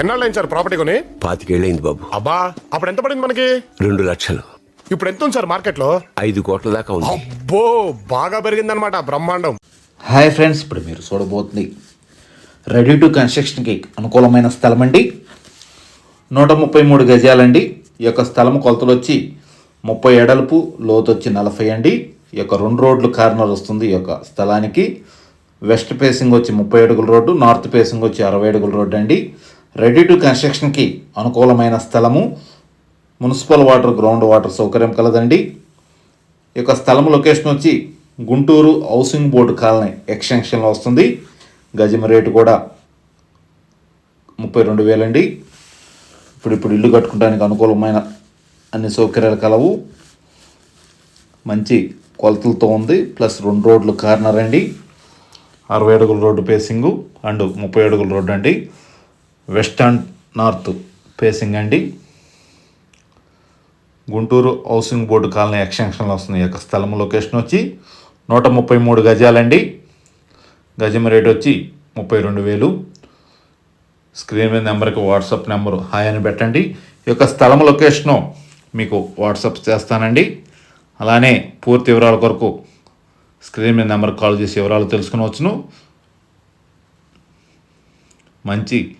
ఎన్నాళ్ళైంది sir property కొని? పాతికేళ్ళైంది బాబు. అబ్బా అప్పుడు ఎంత పడింది మనకి? రెండు లక్షలు. ఇప్పుడు ఎంత ఉంది సార్ మార్కెట్లో? ఐదు కోట్ల దాకా ఉంది. అబ్బో బాగా పెరిగిందనమాట బ్రహ్మాండం. హాయ్ ఫ్రెండ్స్ ఇప్పుడు మీరు చూడబోతుంది రెడీ టు కన్స్ట్రక్షన్కి అనుకూలమైన స్థలం అండి. నూట ముప్పై మూడు గజాలండి. ఈ యొక్క స్థలం కొలతలు వచ్చి ముప్పై ఎడల్పు లోతు వచ్చి నలభై అండి. ఈ యొక్క రెండు రోడ్లు కార్నర్ వస్తుంది ఈ యొక్క స్థలానికి. వెస్ట్ ఫేసింగ్ వచ్చి ముప్పై అడుగుల రోడ్డు నార్త్ ఫేసింగ్ వచ్చి అరవై అడుగుల రోడ్డు అండి. రెడీ టు కన్స్ట్రక్షన్కి అనుకూలమైన స్థలము మున్సిపల్ వాటర్ గ్రౌండ్ వాటర్ సౌకర్యం కలదండి. ఈ యొక్క స్థలం లొకేషన్ వచ్చి గుంటూరు హౌసింగ్ బోర్డు కాలనీ ఎక్స్టెన్షన్లో వస్తుంది. గజం రేటు కూడా ముప్పై రెండు వేలండి. ఇప్పుడు ఇప్పుడు ఇల్లు కట్టుకోవడానికి అనుకూలమైన అన్ని సౌకర్యాలు కలవు. మంచి కొలతలతో ఉంది. ప్లస్ రెండు రోడ్లు కార్నర్ అండి. అరవై అడుగుల రోడ్డు పేసింగు అండ్ ముప్పై అడుగుల రోడ్డు అండి. వెస్టర్న్ నార్త్ పేసింగ్ అండి. గుంటూరు హౌసింగ్ బోర్డు కాలనీ ఎక్స్టెన్షన్లో వస్తుంది యొక్క స్థలం లొకేషన్ వచ్చి నూట ముప్పై మూడు గజాలండి. గజం రేట్ వచ్చి ముప్పై రెండు వేలు. స్క్రీన్ మీద నెంబర్కి వాట్సాప్ నెంబర్ హాయ్ అని పెట్టండి. ఈ యొక్క స్థలం లొకేషను మీకు వాట్సాప్ చేస్తానండి. అలానే పూర్తి వివరాల కొరకు స్క్రీన్ మీద నెంబర్ కాల్ చేసి వివరాలు తెలుసుకునవచ్చును. మంచి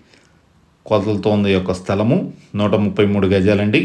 కొలతలతో ఉంది యొక్క స్థలము. నూట ముప్పై మూడు గజాలండి.